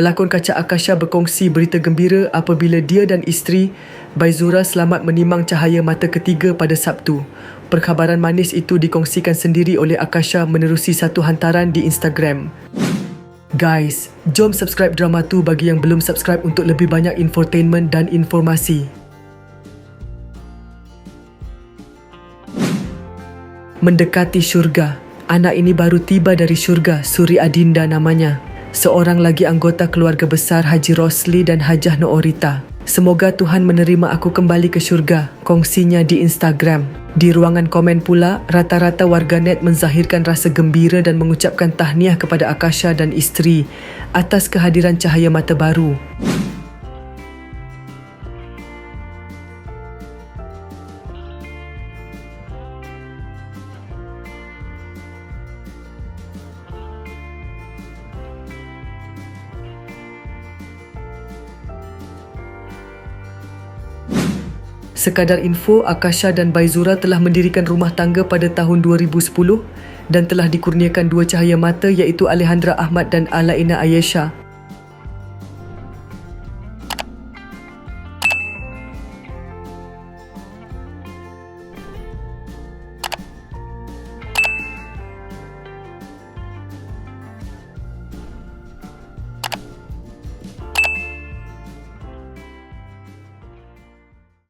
Pelakon kaca Akasha berkongsi berita gembira apabila dia dan isteri Baizura selamat menimang cahaya mata ketiga pada Sabtu. Perkhabaran manis itu dikongsikan sendiri oleh Akasha menerusi satu hantaran di Instagram. Guys, jom subscribe drama tu bagi yang belum subscribe untuk lebih banyak infotainment dan informasi. Mendekati syurga. Anak ini baru tiba dari syurga, Suri Adinda namanya. Seorang lagi anggota keluarga besar Haji Rosli dan Hajah Noorita. Semoga Tuhan menerima aku kembali ke syurga, kongsinya di Instagram. Di ruangan komen pula, rata-rata warganet menzahirkan rasa gembira dan mengucapkan tahniah kepada Akasha dan isteri atas kehadiran cahaya mata baru. Sekadar info, Akasha dan Baizura telah mendirikan rumah tangga pada tahun 2010 dan telah dikurniakan dua cahaya mata iaitu Alejandra Ahmad dan Alaina Ayesha.